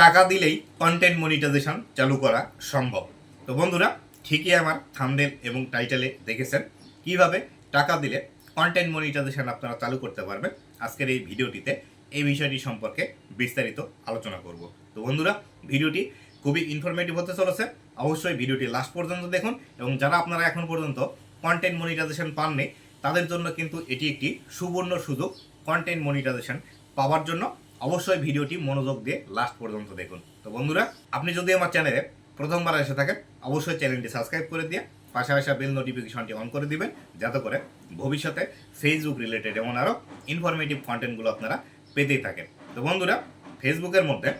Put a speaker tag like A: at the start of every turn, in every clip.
A: টাকা দিলেই content monetization চালু করা সম্ভব। তো বন্ধুরা, ঠিকই আমার থামনেল এবং টাইটেলে দেখেছেন। কীভাবে টাকা দিলে কন্টেন্ট মনিটাইজেশন আপনারা চালু করতে পারবেন? আজকের এই ভিডিওটিতে এই বিষয়টি সম্পর্কে বিস্তারিত আলোচনা করব। তো বন্ধুরা, ভিডিওটি খুবই ইনফরমেটিভ হতে চলেছে। অবশ্যই ভিডিওটি লাস্ট পর্যন্ত দেখুন এবং যারা আপনারা এখন পর্যন্ত কন্টেন্ট মনিটাইজেশন পাননি, তাদের জন্য কিন্তু এটি একটি সুবর্ণ সুযোগ। কন্টেন্ট মনিটাইজেশন পাওয়ার জন্য অবশ্যই ভিডিওটি মনোযোগ দিয়ে লাস্ট পর্যন্ত দেখুন। তো বন্ধুরা, আপনি যদি আমার চ্যানেলে প্রথমবার এসে থাকেন, অবশ্যই চ্যানেলটি সাবস্ক্রাইব করে দিয়ে পাশে বেল নোটিফিকেশনটি অন করে দিবেন, যাতে করে ভবিষ্যতে ফেসবুক রিলেটেড এমন আরও ইনফরমেটিভ কন্টেন্টগুলো আপনারা পেতেই থাকেন। তো বন্ধুরা ফেসবুকের মধ্যে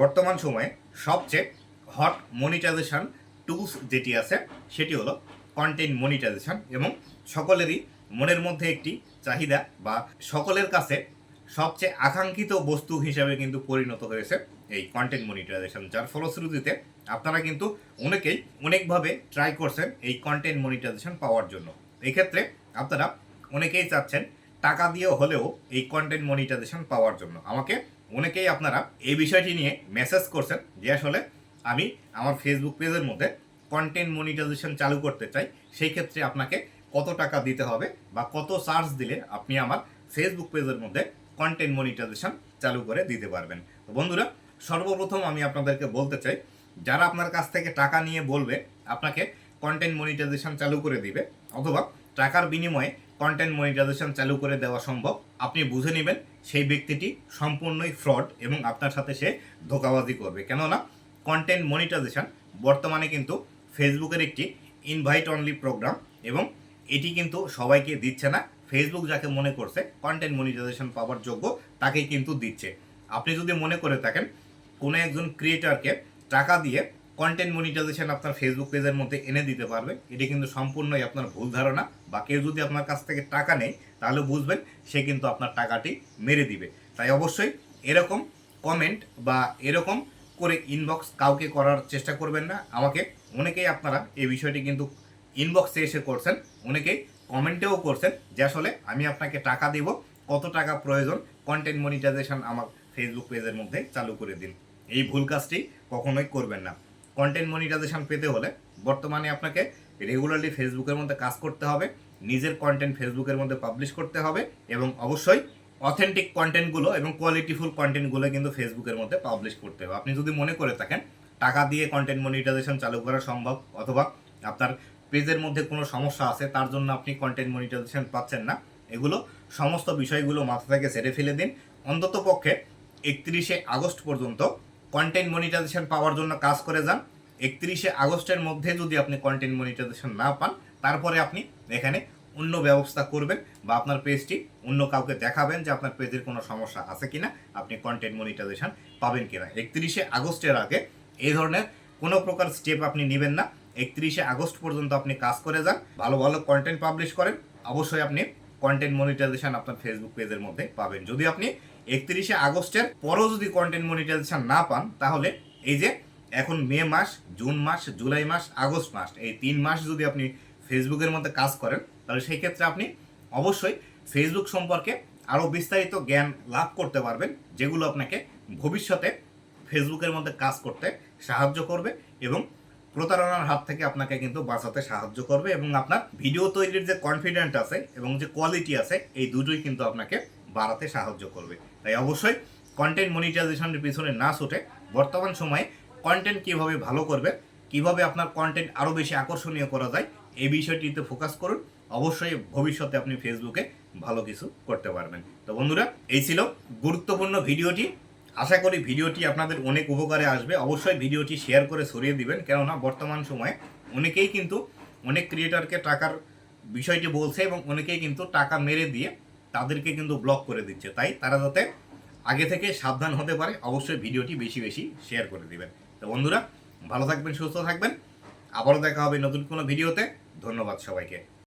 A: বর্তমান সময়ে সবচেয়ে হট মনিটাইজেশন টুলস যেটি আছে, সেটি হলো কন্টেন্ট মনিটাইজেশন এবং সকলেরই মনের মধ্যে একটি চাহিদা বা সকলের কাছে সবচেয়ে আকাঙ্ক্ষিত বস্তু হিসাবে কিন্তু পরিণত হয়েছে এই কন্টেন্ট মনিটাইজেশন যার ফলশ্রুতিতে আপনারা কিন্তু অনেকেই অনেকভাবে ট্রাই করছেন এই কন্টেন্ট মনিটাইজেশন পাওয়ার জন্য। এই ক্ষেত্রে আপনারা অনেকেই চাচ্ছেন টাকা দিয়ে হলেও এই কন্টেন্ট মনিটাইজেশন পাওয়ার জন্য। আমাকে অনেকেই আপনারা এই বিষয়টি নিয়ে মেসেজ করছেন যে আসলে আমি আমার ফেসবুক পেজের মধ্যে কন্টেন্ট মনিটাইজেশন চালু করতে চাই, সেই ক্ষেত্রে আপনাকে কত টাকা দিতে হবে বা কত চার্জ দিলে আপনি আমার ফেসবুক পেজের মধ্যে কন্টেন্ট মনিটাইজেশন চালু করে দিতে পারবেন। তো বন্ধুরা, সর্বপ্রথম আমি আপনাদেরকে বলতে চাই, যারা আপনার কাছ থেকে টাকা নিয়ে বলবে, আপনাকে কন্টেন্ট মনিটাইজেশন চালু করে দিবে, অথবা টাকার বিনিময়ে কন্টেন্ট মনিটাইজেশন চালু করে দেওয়া সম্ভব, আপনি বুঝে নেবেন সেই ব্যক্তিটি সম্পূর্ণই ফ্রড এবং আপনার সাথে সে ধোকাবাজি করবে। কেননা কন্টেন্ট মনিটাইজেশন বর্তমানে কিন্তু ফেসবুকের একটি ইনভাইট অনলি প্রোগ্রাম এবং এটি কিন্তু সবাইকে দিচ্ছে না ফেসবুক যাকে মনে করছে কন্টেন্ট মনিটাইজেশন পাওয়ার যোগ্য, তাকেই কিন্তু দিচ্ছে। আপনি যদি মনে করে থাকেন, কোনো একজন ক্রিয়েটারকে টাকা দিয়ে কন্টেন্ট মনিটাইজেশন আপনার ফেসবুক পেজের মধ্যে এনে দিতে পারবে, এটি কিন্তু সম্পূর্ণই আপনার ভুল ধারণা বা কেউ যদি আপনার কাছ থেকে টাকা নেয়, তাহলে বুঝবেন সে কিন্তু আপনার টাকাটি মেরে দিবে। তাই অবশ্যই এরকম কমেন্ট বা এরকম করে ইনবক্স কাউকে করার চেষ্টা করবেন না। আমাকে অনেকেই আপনারা এই বিষয়টি কিন্তু ইনবক্সে এসে করছেন, অনেকেই কমেন্টেও করছেন যে আসলে আমি আপনাকে টাকা দেব, কত টাকা প্রয়োজন কন্টেন্ট মনিটাইজেশন আমার ফেসবুক পেজের মধ্যে চালু করে দিন। এই ভুল কাজটি কখনোই করবেন না। কন্টেন্ট মনিটাইজেশন পেতে হলে বর্তমানে আপনাকে রেগুলারলি ফেসবুকের মধ্যে কাজ করতে হবে, নিজের কন্টেন্ট ফেসবুকের মধ্যে পাবলিশ করতে হবে এবং অবশ্যই অথেন্টিক কন্টেন্টগুলো এবং কোয়ালিটিফুল কন্টেন্টগুলো কিন্তু ফেসবুকের মধ্যে পাবলিশ করতে হবে। আপনি যদি মনে করে থাকেন, টাকা দিয়ে কন্টেন্ট মনিটাইজেশন চালু করা সম্ভব অথবা আপনার পেজের মধ্যে কোনো সমস্যা আছে, তার জন্য আপনি কন্টেন্ট মনিটাইজেশন পাচ্ছেন না। এগুলো সমস্ত বিষয়গুলো মাথা থেকে সেরে ফেলে দিন। অন্তত পক্ষে একত্রিশে আগস্ট পর্যন্ত কন্টেন্ট মনিটাইজেশন পাওয়ার জন্য কাজ করে যান। একত্রিশে আগস্টের মধ্যে যদি আপনি কন্টেন্ট মনিটাইজেশন না পান, তারপরে আপনি এখানে অন্য ব্যবস্থা করবেন বা আপনার পেজটি অন্য কাউকে দেখাবেন যে আপনার পেজের কোনো সমস্যা আছে কিনা, আপনি কন্টেন্ট মনিটাইজেশন পাবেন কিনা। একত্রিশে আগস্টের আগে এই ধরনের কোনো প্রকার স্টেপ আপনি নেবেন না। একত্রিশে আগস্ট পর্যন্ত আপনি কাজ করে যান, ভালো ভালো কন্টেন্ট পাবলিশ করেন, অবশ্যই আপনি কন্টেন্ট মনিটাইজেশন আপনার ফেসবুক পেজের মধ্যে পাবেন। যদি আপনি একত্রিশে আগস্টের পরও যদি কন্টেন্ট মনিটাইজেশন না পান, তাহলে এই যে এখন মে মাস, জুন মাস, জুলাই মাস, আগস্ট মাস, এই তিন মাস যদি আপনি ফেসবুকের মধ্যে কাজ করেন, তাহলে সেই ক্ষেত্রে আপনি অবশ্যই ফেসবুক সম্পর্কে আরও বিস্তারিত জ্ঞান লাভ করতে পারবেন, যেগুলো আপনাকে ভবিষ্যতে ফেসবুকের মধ্যে কাজ করতে সাহায্য করবে এবং প্রতারণার হাত থেকে আপনাকে কিন্তু বাঁচাতে সাহায্য করবে এবং আপনার ভিডিও তৈরির যে কনফিডেন্ট আছে এবং যে কোয়ালিটি আছে, এই দুটোই কিন্তু আপনাকে বাড়াতে সাহায্য করবে। তাই অবশ্যই কন্টেন্ট মনিটাইজেশনের পিছনে না ছুটে বর্তমান সময়ে কন্টেন্ট কীভাবে ভালো করবে, কীভাবে আপনার কন্টেন্ট আরও বেশি আকর্ষণীয় করা যায়, এই বিষয়টিতে ফোকাস করুন। অবশ্যই ভবিষ্যতে আপনি ফেসবুকে ভালো কিছু করতে পারবেন। তো বন্ধুরা, এই ছিল গুরুত্বপূর্ণ ভিডিওটি। আশা করি ভিডিওটি আপনাদের অনেক উপকারে আসবে। অবশ্যই ভিডিওটি শেয়ার করে ছড়িয়ে দিবেন। কেননা, বর্তমান সময়ে অনেকেই কিন্তু অনেক ক্রিয়েটারকে টাকার বিষয়টি বলছে এবং অনেকেই কিন্তু টাকা মেরে দিয়ে তাদেরকে কিন্তু ব্লক করে দিচ্ছে। তাই তারা যাতে আগে থেকে সাবধান হতে পারে, অবশ্যই ভিডিওটি বেশি বেশি শেয়ার করে দিবেন। তো বন্ধুরা, ভালো থাকবেন, সুস্থ থাকবেন। আবারও দেখা হবে নতুন কোনো ভিডিওতে। ধন্যবাদ সবাইকে।